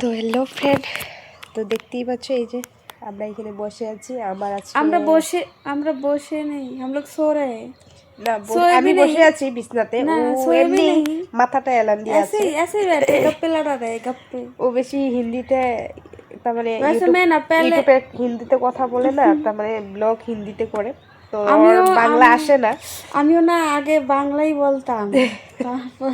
তো hello friend তো দেখতেই পাচ্ছ এই যে আমরা এখানে বসে আছি আমার আছে আমরা বসে আমরা বসে নেই हम लोग सो रहे हैं না ব- সোয়ে আমি भी বসে नहीं। আছি বিছনাতে না, ও সোয়ে भी এমনি नहीं। মাথাটা এলান দিয়ে ऐसे আছে ही ऐसे ही बैठे गप्पे लड़ा रहे गप्पे ও বেশি হিন্দিতে তার মানে वैसे ইউটিউব- मैं ना पहले ইউটিউবে হিন্দিতে কথা বলে না তার মানে ব্লগ হিন্দিতে করে তো ওর আমিও- বাংলা আমি- আসে না আমিও না আগে বাংলাই বলতাম তারপর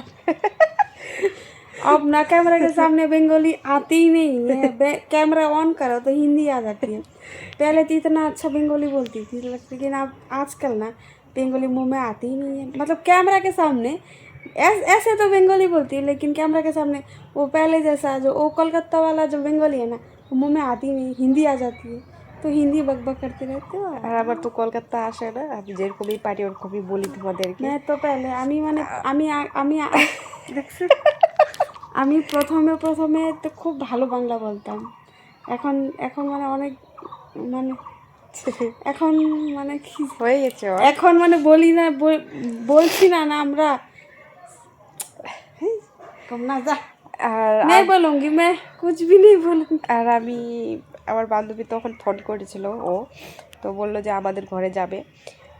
अब ना कैमरा के सामने बंगाली आती ही नहीं है बे- कैमरा ऑन करो तो हिंदी आ जाती है पहले तो इतना अच्छा बंगाली बोलती थी लेकिन अब आजकल ना बंगाली मुंह में आती ही नहीं है मतलब कैमरा के सामने ऐस- ऐसे तो बंगाली बोलती है लेकिन कैमरा के सामने वो पहले जैसा जो वो कोलकाता वाला जो बंगाली है ना वो मुंह में आती ही नहीं हिंदी आ जाती है तो हिंदी बक बक करते रहते हो আর আমার তো কলকাতা আসে না আমি যেরকমই পারি ওরকমই বলি তোমাদেরকে मैं तो पहले আমি মানে আমি আ- আমি আ- দেখছো? আমি প্রথমে প্রথমে তো খুব ভালো বাংলা বলতাম। এখন এখন মানে অনেক মানে এখন মানে কি হয়ে গেছে এখন মানে বলি না বলছি না না আমরা আর আমি নেই বলুন আর আমি আমার বান্ধবী তখন ফোন করেছিল ও তো বলল যে আমাদের ঘরে যাবে।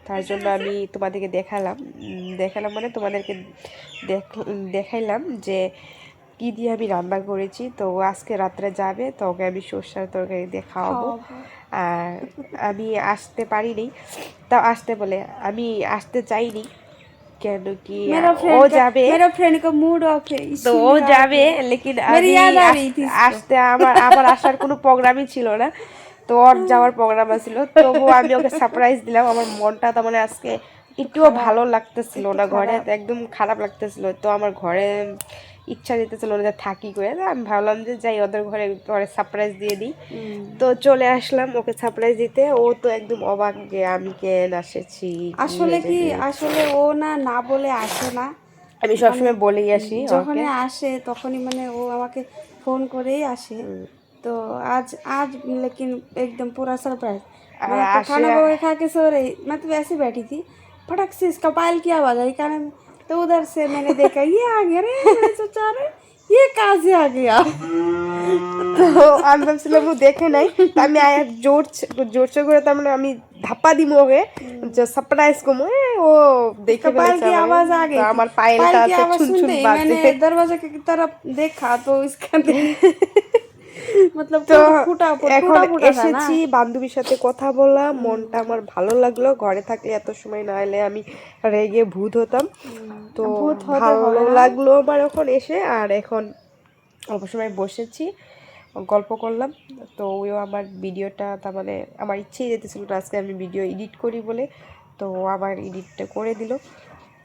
তার জন্য আমি তোমাদেরকে দেখালাম। দেখালাম মানে তোমাদেরকে দেখাইলাম যে কী দিয়ে আমি রান্না করেছি তো ও আজকে রাত্রে যাবে তো ওকে আমি সর্ষার তরকারি দিয়ে খাওয়াবো আর আমি আসতে পারিনি তাও আসতে বলে আমি আসতে চাইনি কেন কি मेरा ও फ्रेंड যাবে मेरा फ्रेंड का मूड ऑफ है তো ও যাবে লেকিন मेरी আমি याद आ আস- रही थी इसको। আসতে আমার আমার আসার কোনো প্রোগ্রামই ছিল না তো ওর যাওয়ার প্রোগ্রাম ছিল তবু আমি ওকে সারপ্রাইজ দিলাম আমার মনটা তার মানে আজকে একটুও ভালো লাগতেছিল না ঘরে একদম খারাপ লাগতেছিল তো আমার ঘরে ইচ্ছা দিতেছিল না যে থাকি করে তো আমি ভাবলাম যে যাই ওদের ঘরে ঘরে সারপ্রাইজ দিয়ে দিই তো চলে আসলাম ওকে সারপ্রাইজ দিতে ও তো একদম অবাক যে আমি কেন এসেছি কি আসলে কি হয়েছে? আসলে ও না না বলে আসে না আমি সবসময় বলেই আসি যখনই আসে তখনই মানে ও আমাকে ফোন করেই আসে तो आज आज लेकिन एकदम पूरा सरप्राइज मैं तो आशा- खाना वगैरह खा के सो रही मैं तो वैसे ही बैठी थी फटक से इसका पायल की आवाज़ आई कान में तो उधर से मैंने देखा ये आ गया रे मैं सोचा रे ये कहाँ से आ गया তো আমি ভাবছিলাম ও দেখে নাই তো আমি আয়া জোর জোরসে করে তার মানে আমি ধাপ্পা দিব ওকে যে সারপ্রাইজ কমো এ, ও দেখে पायल ফেলেছে की আমাকে। आवाज़ आ गई তো थी। আমার পায়েলটা पायल की আছে आवाज़ ছুন ছুন सुनते ही বাজে मैंने दरवाजे की तरफ देखा तो इसका मतलब তো এখন এসেছি বান্ধবীর সাথে কথা বলা মনটা আমার ভালো লাগল। ঘরে থাকলে এত সময় না এলে আমি রেগে ভূত হতাম। তো ভালো লাগল আমার এখন এসে। আর এখন অল্প সময় বসেছি গল্প করলাম। তো ওইও আমার ভিডিওটা তার মানে আমার ইচ্ছেই যেতেছিল আজকে আমি ভিডিও এডিট করি বলে। তো আবার এডিটটা করে দিল।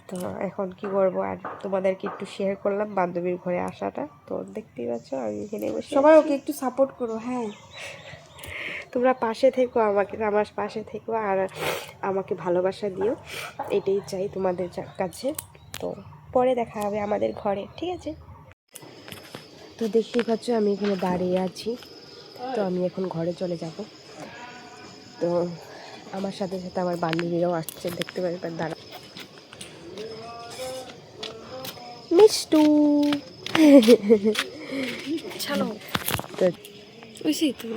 তো এখন কি করব? আর তোমাদেরকে একটু শেয়ার করলাম বান্ধবীর ঘরে আসাটা। তো দেখতেই পাচ্ছ আমি এখানে বসে সবাই ওকে একটু সাপোর্ট করো হ্যাঁ। তোমরা পাশে থেকো আমাকে আমার পাশে থেকো আর আমাকে ভালোবাসা দিও। এটাই চাই তোমাদের কাছে। তো পরে দেখা হবে আমাদের ঘরে ঠিক আছে? তো দেখতেই পাচ্ছ আমি এখানে দাঁড়িয়ে আছি। তো আমি এখন ঘরে চলে যাব। তো আমার সাথে সাথে আমার বান্ধবীরাও আসছে দেখতে পারবেন দাঁড়া दुष्टू चलो उसी तो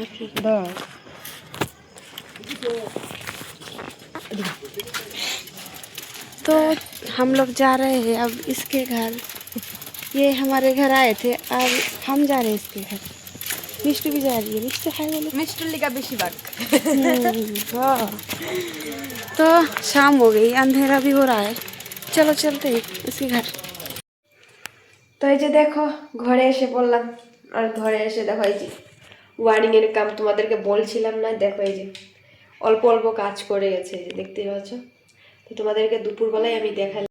तो हम लोग जा रहे हैं अब इसके घर। ये हमारे घर आए थे अब हम जा रहे हैं इसके घर। मिस्टू भी जा रही है मिस्टू है बोलो। मिस्टू लिखा बेशीबाग हम्म, तो शाम हो गई अंधेरा भी हो रहा है। चलो चलते हैं इसके घर। তো এই যে দেখো, ঘরে এসে পড়লাম। আর ঘরে এসে দেখো এই যে ওয়ারিংয়ের কাম তোমাদেরকে বলছিলাম না, দেখো এই যে অল্প অল্প কাজ করে গেছে দেখতে পাচ্ছ। তো তোমাদেরকে দুপুরবেলায় আমি দেখালাম।